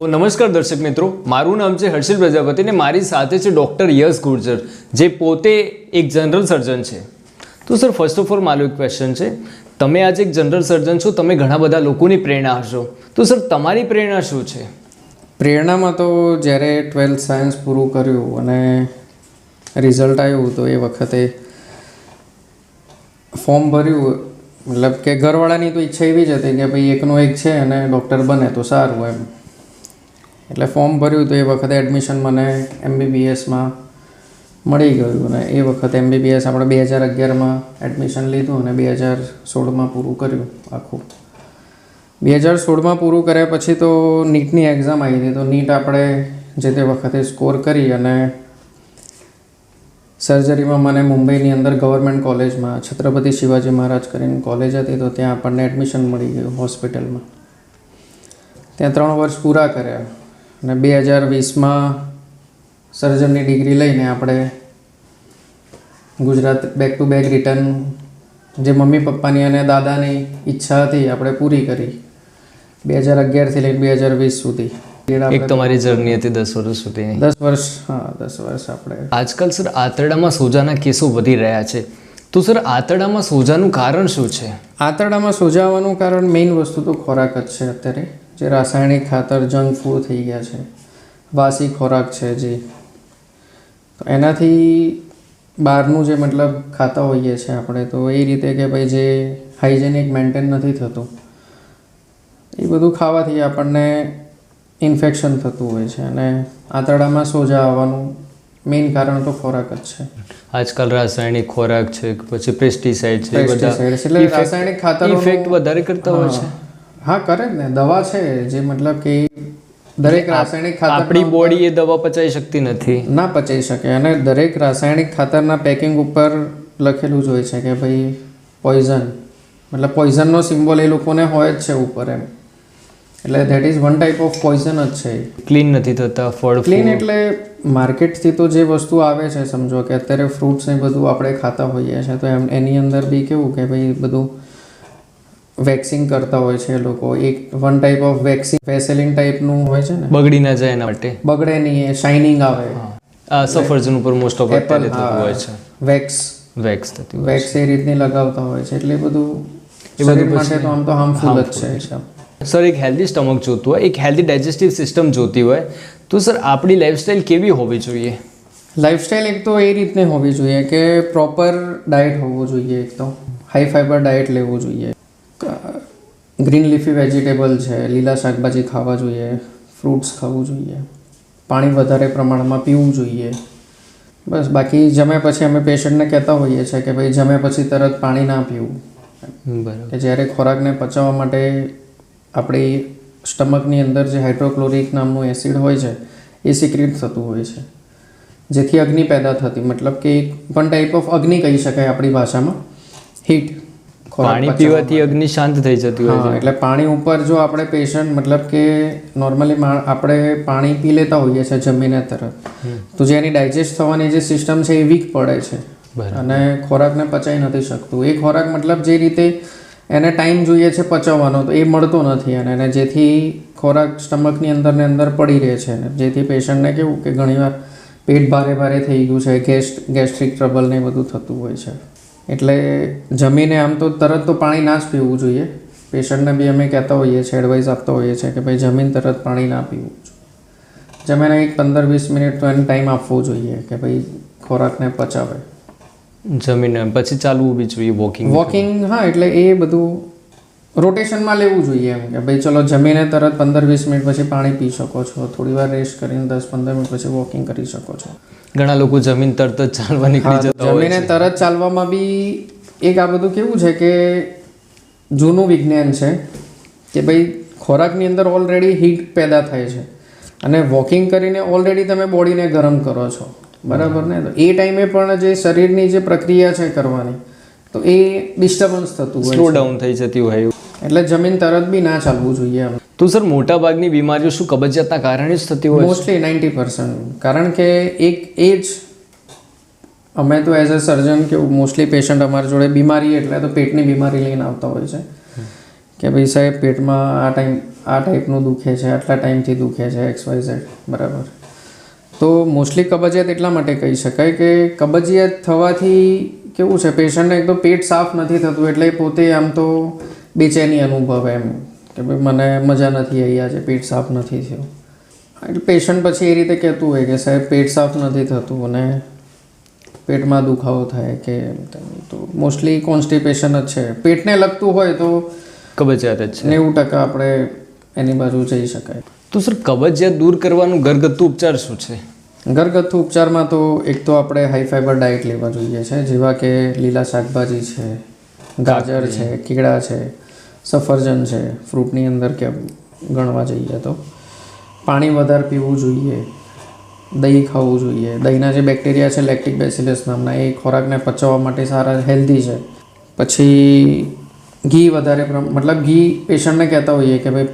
તો નમસ્કાર દર્શક મિત્રો, મારું નામ છે હર્ષિલ પ્રજાપતિ ને મારી સાથે છે ડૉક્ટર યશ ગુર્જર, જે પોતે એક જનરલ સર્જન છે. તો સર ફર્સ્ટ ઓફ ઓલ મારું એક ક્વેશ્ચન છે. તમે આજે એક જનરલ સર્જન છો, તમે ઘણા બધા લોકોની પ્રેરણા હશો. તો સર, તમારી પ્રેરણા શું છે? પ્રેરણામાં તો જ્યારે ટ્વેલ્થ સાયન્સ પૂરું કર્યું અને રિઝલ્ટ આવ્યું તો એ વખતે ફોર્મ ભર્યું, મતલબ કે ઘરવાળાની તો ઈચ્છા એવી જ હતી કે ભાઈ એકનો એક છે અને ડૉક્ટર બને તો સારું એમ. એટલે ફોર્મ ભર્યું તો એ વખતે એડમિશન મને એમબીબીએસમાં મળી ગયું અને એ વખતે એમબીબીએસ આપણે બે હજાર અગિયારમાં એડમિશન લીધું અને બે હજાર સોળમાં પૂરું કર્યું આખું. બે હજાર સોળમાં પૂરું કર્યા પછી તો નીટની એક્ઝામ આવી હતી. તો નીટ આપણે જે તે વખતે સ્કોર કરી અને સર્જરીમાં મને મુંબઈની અંદર ગવર્મેન્ટ કોલેજમાં છત્રપતિ શિવાજી મહારાજ કરીને કોલેજ હતી તો ત્યાં આપણને એડમિશન મળી ગયું હોસ્પિટલમાં ત્યાં ત્રણ વર્ષ પૂરા કર્યા. અને બે હજાર વીસમાં સર્જનની ડિગ્રી લઈને આપણે Gujarat back to back return જે મમ્મી પપ્પાની અને દાદાની ઈચ્છા હતી આપણે પૂરી કરી. બે હજાર અગિયારથી લઈને બે હજાર વીસ સુધી. એક તમારી જર્ની હતી દસ વર્ષ સુધી દસ વર્ષ હા દસ વર્ષ આપણે આજકાલ સર આંતરડામાં સોજાના કેસો વધી રહ્યા છે. તો સર આંતરડામાં સોજાનું કારણ શું છે? આંતરડામાં સોજાવાનું કારણ મેઇન વસ્તુ તો ખોરાક જ છે અત્યારે. જે રાસાયણિક ખાતર જંક ફૂડ થઈ ગયા છે. વાસી ખોરાક છે જે. તો એનાથી બહારનું જે મતલબ ખાતા હોઈએ છીએ આપણે તો એ રીતે કે ભાઈ જે હાઇજેનિક મેન્ટેન નથી થતું એ બધું ખાવાથી આપણને ઇન્ફેક્શન થતું હોય છે અને આંતરડામાં સોજા આવવાનું મેઇન કારણ તો ખોરાક જ છે. આજકાલ રાસાયણિક ખોરાક છે પછી પેસ્ટિસાઇડ છે બધા એટલે રાસાયણિક ખાતર ઇફેક્ટ વધારે કરતા હોય છે. હા કરે ને. દવા છે જે મતલબ કે દરેક રાસાયણિક ખાતર આપણી બોડી એ દવા પચાવી શકતી નથી. ના પચાઈ શકે. અને દરેક રાસાયણિક ખાતરના પેકિંગ ઉપર લખેલું જ હોય છે કે ભાઈ પોઈઝન મતલબ પોઈઝનનો સિમ્બોલ એ લોકોને હોય જ છે ઉપર એમ. એટલે that is one type of poison જ છે ક્લીન નથી થતા ફળ ક્લીન એટલે માર્કેટથી તો જે વસ્તુ આવે છે સમજો કે અત્યારે ફ્રૂટ્સ ને બધું આપણે ખાતા હોઈએ છીએ તો એમ એની અંદર બી કેવું કે ભાઈ બધું વેક્સિંગ કરતા હોય છે લોકો. એક one type of waxing Vaseline ટાઈપનું હોય છે ને. બગડી ના જાય એના માટે. બગડે નહીં એ શાઇનિંગ આવે. સફરજન ઉપર મોસ્ટ ઓફ એપલ હોય છે. વેક્સ વેક્સ થતી વેક્સ એ રીતની લગાવતા હોય છે. એટલે બધું એ બધું માટે તો આમ તો હાર્મફુલ જ છે સર એક હેલ્ધી સ્ટમક જોતું હોય એક હેલ્ધી ડાયજેસ્ટિવ સિસ્ટમ જોતી હોય તો સર આપણી લાઈફસ્ટાઈલ કેવી હોવી જોઈએ? લાઈફસ્ટાઈલ એક તો એ રીતની હોવી જોઈએ કે પ્રોપર ડાયટ હોવું જોઈએ એક તો. હાઈ ફાઈબર ડાયટ લેવું જોઈએ. ગ્રીન લીફી વેજીટેબલ છે લીલા શાકભાજી ખાવા જોઈએ ફ્રૂટ્સ ખાવું જોઈએ પાણી વધારે પ્રમાણમાં પીવું જોઈએ. બસ બાકી જમ્યા પછી અમે પેશન્ટને કહેતા હોઈએ છીએ કે ભાઈ જમ્યા પછી તરત પાણી ના પીવું. બરાબર. કે જ્યારે ખોરાકને પચાવવા માટે આપણી સ્ટમકની અંદર જે હાઇડ્રોક્લોરિક નામનું એસિડ હોય છે એ સિક્રેટ થતું હોય છે. જેથી અગ્નિ પેદા થતી મતલબ કે એક વન ટાઈપ ઓફ અગ્નિ કહી શકાય આપણી ભાષામાં. હીટ પાણી પીવાથી અગ્નિ શાંત થઈ જતી હોય એટલે પાણી ઉપર જો આપણે પેશન્ટ મતલબ કે નોર્મલી આપણે પાણી પી લેતા હોઈએ છીએ જમીને તરત તો જે એની ડાયજેસ્ટ થવાની જે સિસ્ટમ છે એ વીક પડે છે. અને ખોરાકને પચાઈ નથી શકતું. એ ખોરાક મતલબ જે રીતે એને ટાઈમ જોઈએ છે પચાવવાનો તો એ મળતો નથી અને એને જેથી ખોરાક સ્ટમકની અંદર ને અંદર પડી રહે છે જેથી પેશન્ટને કેવું કે ઘણીવાર પેટ ભારે ભારે થઈ ગયું છે ગેસ ગેસ્ટ્રિક ટ્રબલ ને એ બધું થતું હોય છે. એટલે જમીને આમ તો તરત તો પાણી ના જ પીવું જોઈએ. પેશન્ટને બી અમે કહેતા હોઈએ છીએ એડવાઇસ આપતા હોઈએ છીએ કે ભાઈ જમીન તરત પાણી ના પીવું જોઈએ. જમીને એક પંદર વીસ મિનિટ તો એને ટાઈમ આપવો જોઈએ કે ભાઈ ખોરાકને પચાવે. જમીને પછી ચાલવું બી જોઈએ વોકિંગ વોકિંગ હા એટલે એ બધું રોટેશનમાં લેવું જોઈએ એમ કે ભાઈ ચલો જમીને તરત પંદર વીસ મિનિટ પછી પાણી પી શકો છો થોડી વાર રેસ્ટ કરીને દસ પંદર મિનિટ પછી વોકિંગ કરી શકો છો. ઘણા લોકો જમીન તરત જ ચાલવા નીકળી જતા જમીને તરત ચાલવામાં બી એક આ બધું કેવું છે કે જૂનું વિજ્ઞાન છે કે ભાઈ ખોરાકની અંદર ઓલરેડી હીટ પેદા થાય છે. અને વોકિંગ કરીને ઓલરેડી તમે બોડીને ગરમ કરો છો. બરાબર ને? તો એ ટાઈમે પણ જે શરીરની જે પ્રક્રિયા છે કરવાની તો એ ડિસ્ટર્બન્સ થતું હોય સ્લો ડાઉન થઈ જતી હોય એટલે જમીન તરત બી ના ચાલવું જોઈએ તો સર મોટા ભાગની બીમારીઓ શું કબજિયાતના કારણે જ થતી હોય મોસ્ટલી નાઇન્ટી પર્સન્ટ કારણ કે એક એ જ અમે તો એઝ અ સર્જન કેવું મોસ્ટલી પેશન્ટ અમારી જોડે બીમારી એટલે તો પેટની બીમારી લઈને આવતા હોય છે. કે ભાઈ સાહેબ પેટમાં આ ટાઈમ આ ટાઈપનું દુખે છે આટલા ટાઈમથી દુખે છે એક્સ વાય ઝેડ બરાબર. તો મોસ્ટલી કબજિયાત એટલા માટે કહી શકાય કે કબજિયાત થવાથી કેવું છે પેશન્ટને એક તો પેટ સાફ નથી થતું એટલે પોતે આમ તો બેચેની અનુભવે એમ કે ભાઈ મને મજા નથી આવી આજે પેટ સાફ નથી થયું. એટલે પેશન્ટ પછી એ રીતે કહેતું હોય કે સાહેબ પેટ સાફ નથી થતું અને પેટમાં દુખાવો થાય કે તો મોસ્ટલી કોન્સ્ટિપેશન જ છે. પેટને લગતું હોય તો કબજિયાત જ છે. નેવું ટકા આપણે એની બાજુ જઈ શકાય. તો સર કબજિયાત દૂર કરવાનું ઘરગથ્થુ ઉપચાર શું છે? ઘરગથ્થુ ઉપચારમાં તો એક તો આપણે હાઈ ફાઈબર ડાયટ લેવા જોઈએ છે જેવા કે લીલા શાકભાજી છે ગાજર છે કેળા છે. સફરજન છે. ફ્રૂટની અંદર કે ગણવા જઈએ તો. પાણી વધારે પીવું જોઈએ. દહીં ખાવું જોઈએ. દહીંના જે બેક્ટેરિયા છે લેક્ટિક બેસિલસ નામના એ ખોરાકને પચવવા માટે સારા હેલ્ધી છે. પછી ઘી વધારે મતલબ ઘી પેશન્ટને કહેતા હોઈએ કે ભાઈ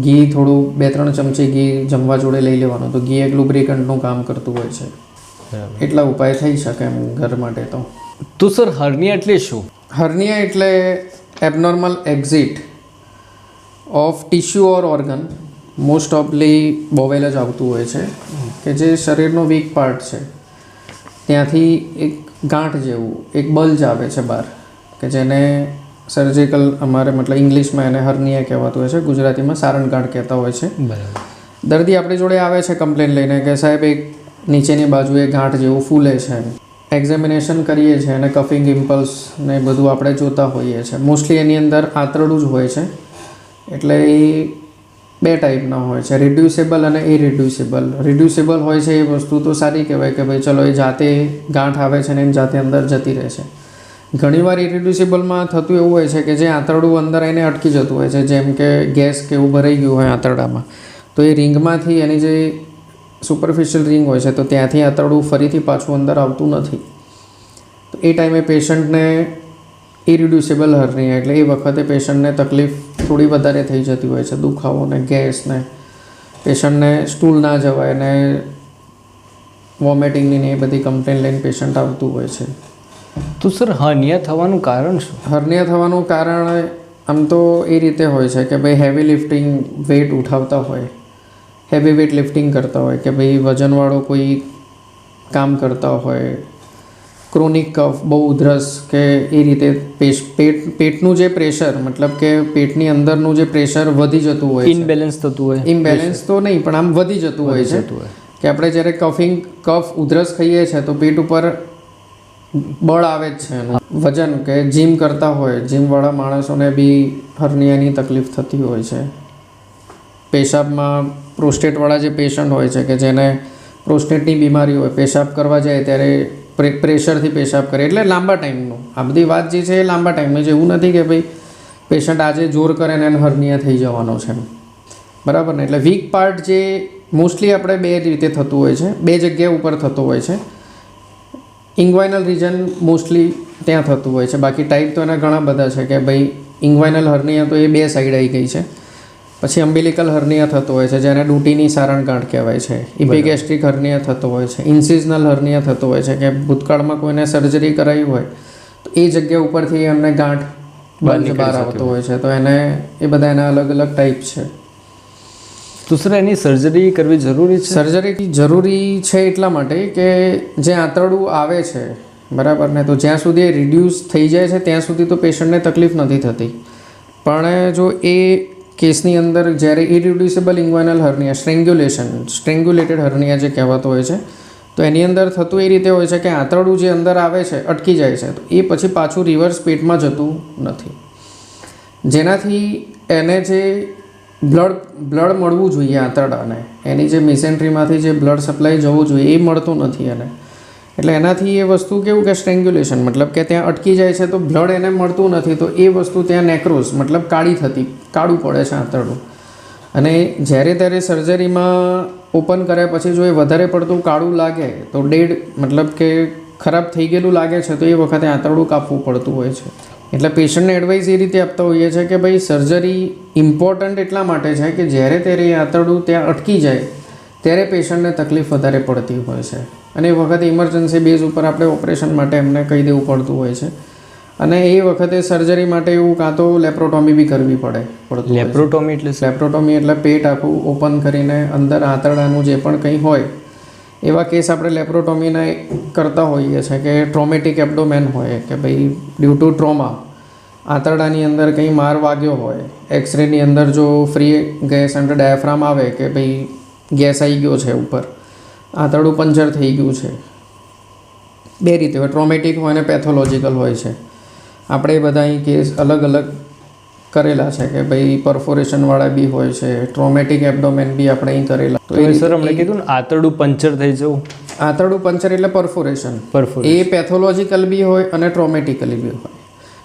ઘી થોડું બે ત્રણ ચમચી ઘી જમવા જોડે લઈ લેવાનું. તો ઘી એક lubricant-નું કામ કરતું હોય છે. એટલા ઉપાય થઈ શકે એમ ઘર માટે તો. તો સર હર્નિયા એટલે શું? હર્નિયા એટલે abnormal exit of tissue or organ most ઓફલી બોવેલ જ આવતું હોય છે કે જે શરીરનો વીક પાર્ટ છે. ત્યાંથી એક ગાંઠ જેવું એક બલ્જ આવે છે બહાર કે જેને સર્જિકલ અમારે મતલબ ઇંગ્લિશમાં એને હર્નિયા કહેવાતું હોય છે ગુજરાતીમાં સારણ ગાંઠ કહેતા હોય છે. બરાબર. દર્દી આપણી જોડે આવે છે કમ્પ્લેન લઈને કે સાહેબ એક નીચેની બાજુએ ગાંઠ જેવું ફૂલે છે એમ. એક્ઝામિનેશન કરીએ છીએ અને કફિંગ ઇમ્પલ્સ ને બધું આપણે જોતા હોઈએ છીએ. મોસ્ટલી એની અંદર આંતરડું જ હોય છે. એટલે એ બે ટાઈપના હોય છે. રિડ્યુસેબલ અને ઇરિડ્યુસેબલ રિડ્યુસેબલ હોય છે એ વસ્તુ તો સારી કહેવાય કે ભાઈ ચલો એ જાતે ગાંઠ આવે છે ને એમ જાતે અંદર જતી રહે છે. ઘણીવાર ઇરિડ્યુસેબલમાં થતું એવું હોય છે કે જે આંતરડું અંદર આવીને અટકી જતું હોય છે. જેમ કે ગેસ કે એવું ભરાઈ ગયું હોય આંતરડામાં. તો એ રિંગમાંથી એની જે સુપરફિશિયલ રિંગ હોય છે તો ત્યાંથી આંતરડું ફરીથી પાછું અંદર આવતું નથી. તો એ ટાઈમે પેશન્ટને ઇરિડ્યુસેબલ હર્નિયા એટલે એ વખતે પેશન્ટને તકલીફ થોડી વધારે થઈ જતી હોય છે દુખાવો ને ગેસ ને પેશન્ટને સ્ટૂલ ના જવાય ને વોમિટિંગની ને એ બધી કમ્પ્લેન લઈને પેશન્ટ આવતું હોય છે. તો સર હર્નિયા થવાનું કારણ શું? હર્નિયા થવાનું કારણ આમ તો એ રીતે હોય છે કે ભાઈ હેવી લિફ્ટિંગ વેઇટ ઉઠાવતા હોય. હેવી વેઇટ લિફ્ટિંગ કરતા હોય કે ભાઈ વજનવાળો કોઈ કામ કરતા હોય ક્રોનિક કફ બહુ ઉધરસ કે એ રીતે પેશ પેટ પેટનું જે પ્રેશર મતલબ કે પેટની અંદરનું જે પ્રેશર વધી જતું હોય ઇનબેલેન્સ થતું હોય. ઇમ્બેલેન્સ તો નહીં પણ આમ વધી જતું હોય છે કે આપણે જ્યારે કફિંગ કફ ઉધરસ ખાઈએ છીએ તો પેટ ઉપર બળ આવે જ છે એનું. વજન કે જીમ કરતા હોય જીમવાળા માણસોને બી હર્નિયાની તકલીફ થતી હોય છે. પેશાબમાં પ્રોસ્ટેટવાળા જે પેશન્ટ હોય છે કે જેને પ્રોસ્ટેટની બીમારી હોય, પેશાબ કરવા જાય ત્યારે પ્રે- પ્રેશરથી પેશાબ કરે. એટલે લાંબા ટાઈમનું. આ બધી વાત જે છે એ લાંબા ટાઈમની એવું નથી કે ભાઈ પેશન્ટ આજે જોર કરે ને એને હર્નિયા થઈ જવાનો છે બરાબર ને? એટલે વીક પાર્ટ જે મોસ્ટલી આપણે બે રીતે થતું હોય છે. બે જગ્યા ઉપર થતું હોય છે. ઇંગ્વાઇનલ રિજન મોસ્ટલી ત્યાં થતું હોય છે. બાકી ટાઈપ તો એના ઘણા બધા છે કે ભાઈ ઇંગ્વાઇનલ હર્નિયા તો એ બે સાઈડ આવી ગઈ છે. પછી અમ્બિલિકલ હર્નિયા થતો હોય છે જેને ડૂટીની સારણ ગાંઠ કહેવાય છે. ઇપિગેસ્ટ્રિક હર્નિયા થતો હોય છે ઇન્સિઝનલ હર્નિયા થતો હોય છે કે ભૂતકાળમાં કોઈને સર્જરી કરાવી હોય તો એ જગ્યા ઉપરથી એમને ગાંઠ બલ્જ બહાર આવતો હોય છે. તો એને એ બધા એના અલગ અલગ ટાઈપ છે. તો સર એની સર્જરી કરવી જરૂરી છે? સર્જરી જરૂરી છે એટલા માટે કે જે આંતરડું આવે છે બરાબર ને તો જ્યાં સુધી એ રિડ્યુસ થઈ જાય છે ત્યાં સુધી તો પેશન્ટને તકલીફ નથી થતી. પણ જો એ કેસની અંદર જ્યારે ઇરિડ્યુસેબલ ઇન્ગ્વાઇનલ હર્નિયા સ્ટ્રેંગ્યુલેશન સ્ટ્રેંગ્યુલેટેડ હર્નિયા જે કહેવાતો હોય છે, તો એની અંદર થતું એ રીતે હોય છે કે આંતરડું જે અંદર આવે છે, અટકી જાય છે, તો એ પછી પાછું રિવર્સ પેટમાં જતું નથી. જેનાથી એને જે બ્લડ બ્લડ મળવું જોઈએ આંતરડાને, એની જે મિસેન્ટ્રીમાંથી જે બ્લડ સપ્લાય જવું જોઈએ, એ મળતું નથી એને. એટલે એનાથી એ વસ્તુ કેવું કે સ્ટ્રેંગ્યુલેશન, મતલબ કે ત્યાં અટકી જાય છે તો બ્લડ એને મળતું નથી, તો એ વસ્તુ ત્યાં નેક્રોસ મતલબ કાળી થતી, કાળું પડે છે આંતરડું. અને જ્યારે ત્યારે સર્જરીમાં ઓપન કર્યા પછી જો એ વધારે પડતું કાળું લાગે, તો ડેડ, મતલબ કે ખરાબ થઈ ગયેલું લાગે છે, તો એ વખતે આંતરડું કાપવું પડતું હોય છે. એટલે પેશન્ટને એડવાઇસ એ રીતે આપતા હોઈએ છીએ કે ભાઈ, સર્જરી ઇમ્પોર્ટન્ટ એટલા માટે છે કે જ્યારે ત્યારે આંતરડું ત્યાં અટકી જાય, ત્યારે પેશન્ટને તકલીફ વધારે પડતી હોય છે. અને એ વખતે ઇમરજન્સી બેઝ ઉપર આપણે ઓપરેશન માટે એમને કહી દેવું પડતું હોય છે. અને એ વખતે સર્જરી માટે એવું કાં તો લેપ્રોટોમી બી કરવી પડે પડતું લેપ્રોટોમી એટલે લેપ્રોટોમી એટલે પેટ આખું ઓપન કરીને અંદર આંતરડાનું જે પણ કંઈ હોય એવા કેસ આપણે લેપ્રોટોમીના કરતા હોઈએ છીએ કે ટ્રોમેટિક એબડોમેન હોય કે ભાઈ ડ્યુ ટુ ટ્રોમા આંતરડાની અંદર કંઈ માર વાગ્યો હોય એક્સરેની અંદર જો ફ્રી ગેસ અંડર ડાયાફ્રામ આવે કે ભાઈ ગેસ આવી ગયો છે ઉપર આંતરડું પંચર થઈ ગયું છે. બે રીતે હોય ટ્રોમેટિક હોય અને પેથોલોજીકલ હોય છે. આપણે બધા અહીં કેસ અલગ અલગ કરેલા છે કે ભાઈ પરફોરેશનવાળા બી હોય છે ટ્રોમેટિક એબડોમેન બી આપણે અહીં કરેલા. તો એ સર અમને કીધું ને આંતરડું પંચર થઈ જવું. આંતરડું પંચર એટલે પરફોરેશન પરફોર એ પેથોલોજીકલ બી હોય અને ટ્રોમેટિકલી બી હોય.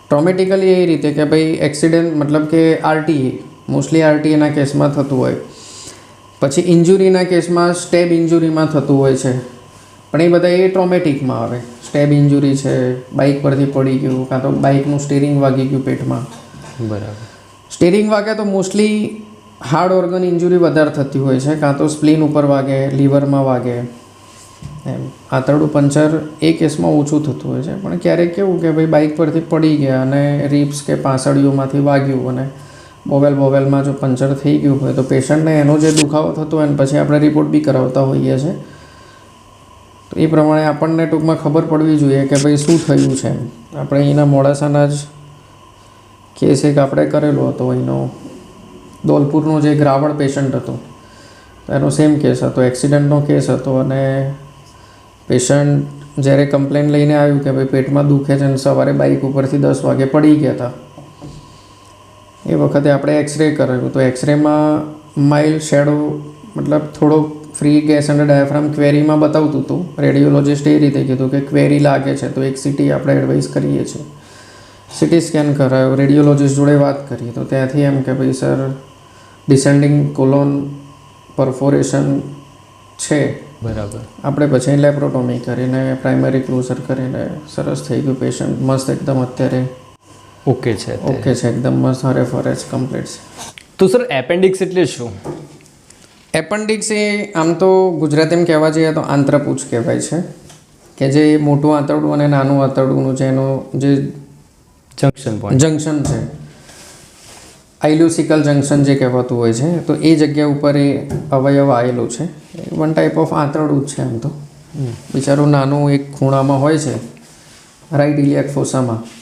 ટ્રોમેટિકલી એ રીતે કે ભાઈ એક્સિડન્ટ મતલબ કે આરટીએ મોસ્ટલી આરટીએના કેસમાં થતું હોય. પછી ઇન્જુરીના કેસમાં સ્ટેબ ઇન્જુરીમાં થતું હોય છે. પણ એ બધા એ ટ્રોમેટિકમાં આવે. સ્ટેબ ઇન્જુરી છે બાઇક પરથી પડી ગયું કાં તો બાઇકનું સ્ટીરિંગ વાગી ગયું પેટમાં. બરાબર. સ્ટીરિંગ વાગે તો મોસ્ટલી હાર્ડ ઓર્ગન ઇન્જુરી વધારે થતી હોય છે કાં તો સ્પ્લીન ઉપર વાગે લીવરમાં વાગે. એમ. આંતરડું પંચર એ કેસમાં ઓછું થતું હોય છે. પણ ક્યારેક કેવું કે ભાઈ બાઇક પરથી પડી ગયા અને રિપ્સ કે પાંસળીઓમાંથી વાગ્યું અને બોવેલ બોવેલમાં જો પંચર થઈ ગયું હોય તો પેશન્ટને એનો જે દુખાવો થતો હોય ને પછી આપણે રિપોર્ટ બી કરાવતા હોઈએ છીએ તો એ પ્રમાણે આપણને ટૂંકમાં ખબર પડવી જોઈએ કે ભાઈ શું થયું છે આપણે અહીંના મોડાસાના જ કેસ એક આપણે કરેલો હતો અહીંનો દોલપુરનો જે ગ્રાવળ પેશન્ટ હતો એનો સેમ કેસ હતો એક્સિડન્ટનો કેસ હતો અને પેશન્ટ જ્યારે કમ્પ્લેન લઈને આવ્યું કે ભાઈ પેટમાં દુખે છે અને સવારે બાઇક ઉપરથી દસ વાગે પડી ગયા હતા એ વખતે આપણે એક્સરે કરાવ્યું તો એક્સરેમાં માઇલ શેડો મતલબ થોડો ફ્રી ગેસ અને ડાયાફ્રામ ક્વેરીમાં બતાવતું હતું. રેડિયોલોજિસ્ટ એ રીતે કીધું કે ક્વેરી લાગે છે તો એક સિટી આપણે એડવાઇસ કરીએ છીએ. સિટી સ્કેન કરાયો. રેડિયોલોજિસ્ટ જોડે વાત કરીએ. તો ત્યાંથી એમ કે ભાઈ સર ડિસેન્ડિંગ કોલોન પરફોરેશન છે. બરાબર. આપણે પછી લેપ્રોટોમી કરીને પ્રાઇમરી ક્લોઝર કરીને સરસ થઈ ગયું પેશન્ટ મસ્ત એકદમ અત્યારે ઓકે છે ઓકે છે એકદમ મસ્ત હરે ફરે છે કમ્પ્લીટ છે. તો સર એપેન્ડિક્સ એટલે શું? એપેન્ડિક્સ એ આમ તો ગુજરાતીમાં કહેવા જઈએ તો આંતરપૂછ કહેવાય છે. કે જે મોટું આંતરડું અને નાનું આંતરડુંનું છે એનું જે જંક્શન પોઈન્ટ જંક્શન છે. આઇલ્યુસિકલ જંક્શન જે કહેવાતું હોય છે તો એ જગ્યા ઉપર એ અવયવ આવેલું છે. વન ટાઈપ ઓફ આંતરડું જ છે આમ તો. બિચારું નાનું એક ખૂણામાં હોય છે રાઈટ ઇલિયાક ફોસામાં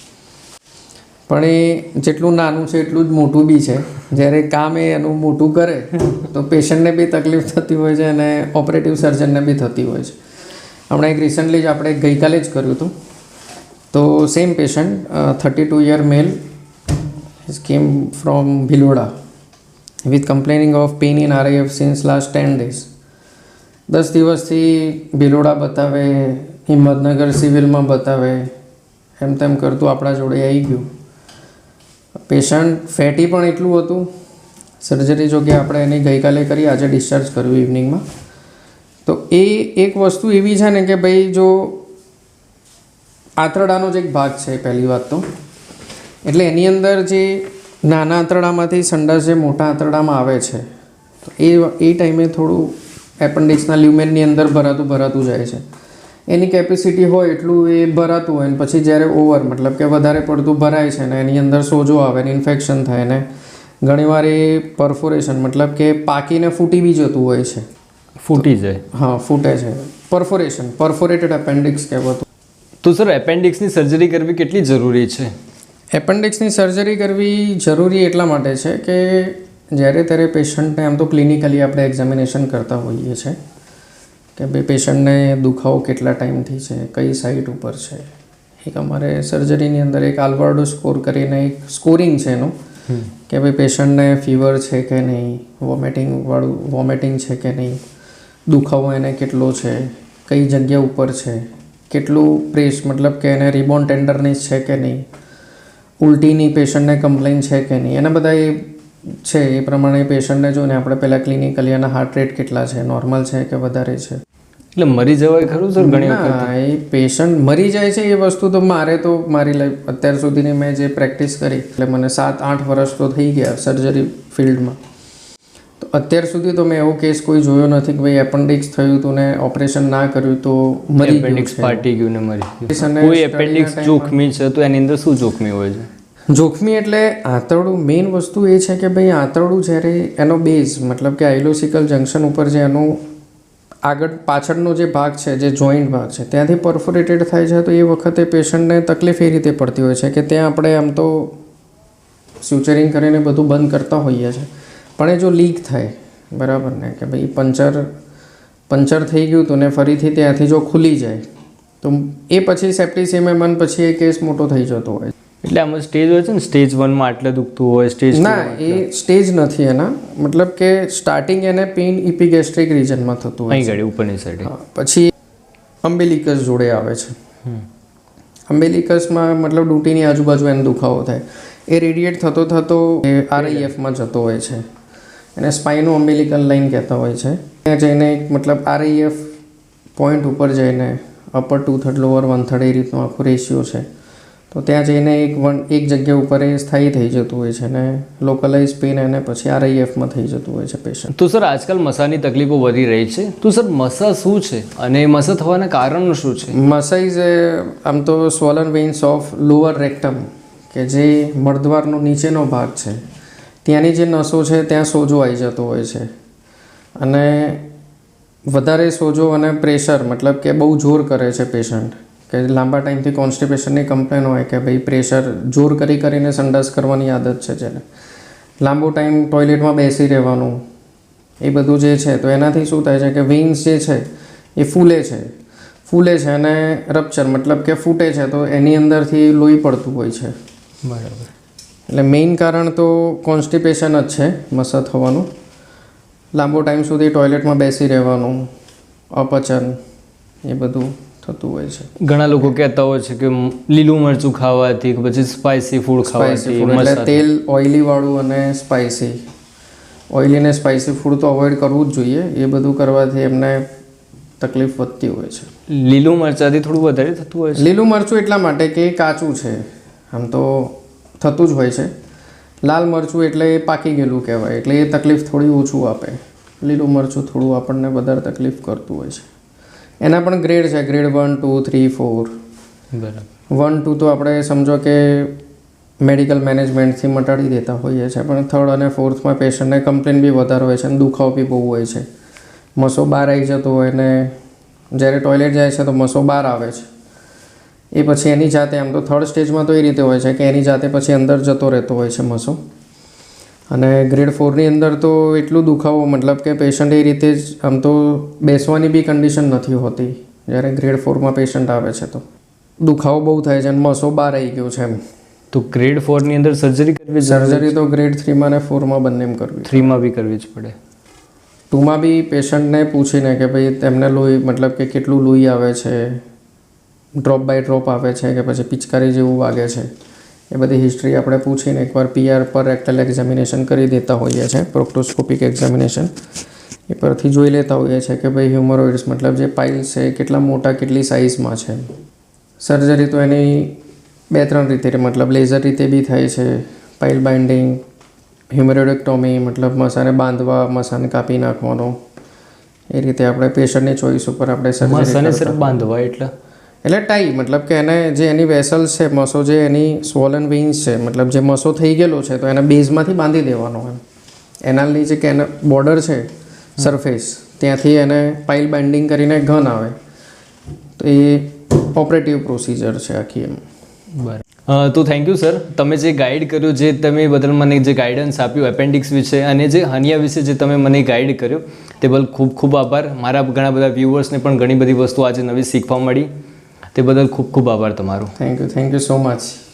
પણ એ જેટલું નાનું છે એટલું જ મોટું બી છે. જ્યારે કામ એ એનું મોટું કરે, તો પેશન્ટને બી તકલીફ થતી હોય છે અને ઓપરેટિવ સર્જનને બી થતી હોય છે. હમણાં એક રિસન્ટલી જ આપણે ગઈકાલે જ કર્યું હતું. તો same patient thirty two year male came from Bhiloda with complaining of pain in RIF since last ten days દસ દિવસથી ભિલોડા બતાવે, હિંમતનગર સિવિલમાં બતાવે, એમ તેમ કરતું આપણા જોડે આવી ગયું. પેશન્ટ ફેટી પણ એટલું હતું. સર્જરી જો કે આપણે એની ગઈકાલે કરી, આજે ડિસ્ચાર્જ કર્યું ઇવનિંગમાં. તો એ એક વસ્તુ એવી છે ને કે ભાઈ જો આંતરડાનો જ એક ભાગ છે પહેલી વાત તો. એટલે એની અંદર જે નાના આંતરડામાંથી સંડાસ જે મોટા આંતરડામાં આવે છે, તો એ એ ટાઈમે થોડું એપન્ડિક્સના લ્યુમેનની અંદર ભરાતું ભરાતું જાય છે. એની કેપેસિટી હોય એટલું એ ભરાતું હોય ને પછી જ્યારે ઓવર મતલબ કે વધારે પડતું ભરાય છે ને એની અંદર સોજો આવે ને ઇન્ફેક્શન થાય ને ઘણીવાર એ પરફોરેશન મતલબ કે પાકીને ફૂટી બી જતું હોય છે. ફૂટી જાય. હા ફૂટે છે. પરફોરેશન પરફોરેટેડ એપેન્ડિક્સ કહેવાતું. તો સર એપેન્ડિક્સની સર્જરી કરવી કેટલી જરૂરી છે? એપેન્ડિક્સની સર્જરી કરવી જરૂરી એટલા માટે છે કે જ્યારે ત્યારે પેશન્ટને આમ તો ક્લિનિકલી આપણે એક્ઝામિનેશન કરતા હોઈએ છીએ કે ભાઈ પેશન્ટને દુખાવો કેટલા ટાઈમથી છે કઈ સાઇટ ઉપર છે. એક અમારે સર્જરીની અંદર એક આલ્બર્ડો સ્કોર કરીને એક સ્કોરિંગ છે એનું કે ભાઈ પેશન્ટને ફીવર છે કે નહીં વોમિટિંગ વાળું વોમિટિંગ છે કે નહીં દુખાવો એને કેટલો છે કઈ જગ્યા ઉપર છે કેટલું પ્રેસ મતલબ કે એને રિબોન ટેન્ડરનેસ છે કે નહીં ઉલટીની પેશન્ટને કમ્પ્લેન છે કે નહીં એના બધા એ છે. એ પ્રમાણે પેશન્ટને જોઈને આપણે પહેલાં ક્લિનિકલી એના હાર્ટ રેટ કેટલા છે નોર્મલ છે કે વધારે છે? એટલે મરી જવાય ખરું સર ઘણી વખત? એ પેશન્ટ મરી જાય છે એ વસ્તુ તો મારે તો મારી લાઈફ અત્યાર સુધીની મેં જે પ્રેક્ટિસ કરી એટલે મને સાત આઠ વર્ષ તો થઈ ગયા સર્જરી ફિલ્ડમાં તો અત્યાર સુધી તો મેં એવો કેસ કોઈ જોયો નથી કે ભાઈ એપેન્ડિક્સ થયું હતું ને ઓપરેશન ના કર્યું તો મરી એપેન્ડિક્સ ફાટી ગયું ને મરી કોઈ એપેન્ડિક્સ જોખમી છે તો એની અંદર શું જોખમી હોય છે? જોખમી એટલે આંતરડું મેઇન વસ્તુ એ છે કે ભાઈ આંતરડું જ્યારે એનો બેઝ મતલબ કે આઇલોસિકલ જંકશન ઉપર જે એનું આગળ પાછળનો જે ભાગ છે, જે જોઈન્ટ ભાગ છે, ત્યાંથી પરફોરેટેડ થાય છે તો એ વખતે પેશન્ટને તકલીફ એ રીતે પડતી હોય છે કે ત્યાં આપણે આમ તો સ્યુચરિંગ કરીને બધું બંધ કરતા હોઈએ છીએ પણ એ જો લીક થાય, બરાબર ને? કે ભાઈ પંચર પંચર થઈ ગયું હતું ને ફરીથી ત્યાંથી જો ખુલી જાય, તો એ પછી સેપ્ટિસિમેમન પછી એ કેસ મોટો થઈ જતો હોય એટલે આમાં સ્ટેજ હોય છે ને સ્ટેજ વનમાં આટલે દુખતું હોય સ્ટેજ ના એ સ્ટેજ નથી એના. મતલબ કે સ્ટાર્ટિંગ એને પેઇન ઇપિગેસ્ટ્રિક રીજનમાં થતું હોય અહીં ગાડી ઉપરની સાઈડ પછી અમ્બેલિકસ જોડે આવે છે. અમ્બેલિકસમાં મતલબ ડૂટીની આજુબાજુ એને દુખાવો થાય. એ રેડિએટ થતો થતો એ આરઆઈએફમાં જતો હોય છે. એને સ્પાઇનો અમ્બેલિકલ લાઇન કહેતા હોય છે. ત્યાં જઈને એક મતલબ આરઆઈએફ પોઈન્ટ ઉપર જઈને upper two third lower one third એ રીતનો આખો રેશિયો છે. તો ત્યાં જઈને એક વન એક જગ્યા ઉપર એ સ્થાયી થઈ જતું હોય છે અને લોકલાઇઝ પેન એને પછી આરઆઈએફમાં થઈ જતું હોય છે પેશન્ટ તો સર આજકાલ મસાની તકલીફો વધી રહી છે. તો સર મસા શું છે? અને મસા થવાના કારણો શું છે? મસાઈઝ એ આમ તો સ્વોલન વેઇન્સ ઓફ લોઅર રેક્ટમ કે જે મળદ્વારનો નીચેનો ભાગ છે. ત્યાંની જે નસો છે ત્યાં સોજો આવી જતો હોય છે. અને વધારે સોજો અને પ્રેશર મતલબ કે બહુ જોર કરે છે પેશન્ટ કે લાંબા ટાઈમથી કોન્સ્ટિપેશનની કમ્પ્લેન હોય કે ભાઈ પ્રેશર જોર કરી કરીને સંડાસ કરવાની આદત છે જેને. લાંબો ટાઈમ ટોયલેટમાં બેસી રહેવાનું એ બધું જે છે તો એનાથી શું થાય છે કે વિંગ્સ જે છે એ ફૂલે છે. ફૂલે છે અને રપ્ચર મતલબ કે ફૂટે છે તો એની અંદરથી લોહી પડતું હોય છે. બરાબર. એટલે મેઇન કારણ તો કોન્સ્ટિપેશન જ છે મસા થવાનું લાંબો ટાઈમ સુધી ટોયલેટમાં બેસી રહેવાનું અપચન એ બધું. થતું હોય છે. ઘણા લોકો કહેતા હોય છે કે લીલું મરચું ખાવાથી કે પછી સ્પાઇસી ફૂડ ખાવાથી એટલે તેલ ઓઇલી વાળું અને સ્પાઇસી ઓઇલી ને સ્પાઇસી ફૂડ તો અવોઇડ કરવું જ જોઈએ. એ બધું કરવાથી એમને તકલીફ વધતી હોય છે. લીલું મરચાથી થોડું વધારે થતું હોય છે? લીલું મરચું એટલા માટે કે કાચું છે. આમ તો થતું જ હોય છે. લાલ મરચું એટલે એ પાકી ગયેલું કહેવાય. એટલે એ તકલીફ થોડી ઓછું આપે. લીલું મરચું થોડું આપણને વધારે તકલીફ કરતું હોય છે. એના પણ ગ્રેડ છે grade one two three four બરાબર. વન ટુ તો આપણે સમજો કે મેડિકલ મેનેજમેન્ટથી મટાડી દેતા હોઈએ છીએ પણ થર્ડ અને ફોર્થમાં પેશન્ટને કમ્પ્લેન બી વધારે હોય છે અને દુખાવો બી બહુ હોય છે. મસો બહાર આવી જતો હોય ને જ્યારે ટોયલેટ જાય છે તો મસો બહાર આવે છે. એ પછી એની જાતે આમ તો થર્ડ સ્ટેજમાં તો એ રીતે હોય છે કે એની જાતે પછી અંદર જતો રહેતો હોય છે મસો. અને ગ્રેડ ફોરની અંદર તો એટલું દુખાવો મતલબ કે પેશન્ટ એ રીતે જ આમ તો બેસવાની બી કન્ડિશન નથી હોતી. જ્યારે ગ્રેડ ફોરમાં પેશન્ટ આવે છે તો. દુખાવો બહુ થાય છે અને મસો બહાર આવી ગયો છે એમ. તો ગ્રેડ ફોરની અંદર સર્જરી કરવી સર્જરી તો ગ્રેડ થ્રીમાં અને ફોરમાં બંને એમ કરવી થ્રીમાં બી કરવી જ પડે. ટુમાં બી પેશન્ટને પૂછીને કે ભાઈ તેમને લોહી મતલબ કે કેટલું લોહી આવે છે? ડ્રોપ બાય ડ્રોપ આવે છે કે પછી પિચકારી જેવું વાગે છે? એ બધી હિસ્ટ્રી આપણે પૂછીને એકવાર પીઆર પર રેક્ટલ એક્ઝામિનેશન કરી દેતા હોઈએ છીએ પ્રોક્ટોસ્કોપિક એક્ઝામિનેશન એ પરથી જોઈ લેતા હોઈએ છીએ કે ભાઈ હ્યુમરોઇડ્સ મતલબ જે પાઇલ્સ છે એ કેટલા મોટા કેટલી સાઇઝમાં છે. સર્જરી તો એની બે ત્રણ રીતે મતલબ લેઝર રીતે બી થાય છે પાઇલ બાઇન્ડિંગ હ્યુમરોઇડેક્ટોમી મતલબ મસાને બાંધવા મસાને કાપી નાખવાનો. એ રીતે આપણે પેશન્ટની ચોઈસ ઉપર આપણે સર્જરી મસાને બાંધવા એટલે? એટલે ટાઈ, મતલબ કે એને જે એની વેસલ છે, મસો જે એની સ્વોલન વિંગ્સ છે, મતલબ જે મસો થઈ ગયેલો છે, તો એને બેઝમાંથી બાંધી દેવાનો એમ. એના જે કે બોર્ડર છે સરફેસ ત્યાંથી એને પાઇલ બાઇન્ડિંગ કરીને ઘન આવે. તો એ ઓપરેટિવ પ્રોસિજર છે આખી એમ. બરાબર. તો થેન્ક યુ સર તમે જે ગાઈડ કર્યું, જે તમે બદલ મને જે ગાઈડન્સ આપ્યું એપેન્ડિક્સ વિશે, અને જે હનિયા વિશે જે તમે મને ગાઈડ કર્યો, તે બદલ ખૂબ ખૂબ આભાર. મારા ઘણા બધા વ્યૂવર્સને પણ ઘણી બધી વસ્તુ આજે નવી શીખવા મળી. તે બદલ ખૂબ ખૂબ આભાર તમારો. Thank you thank you so much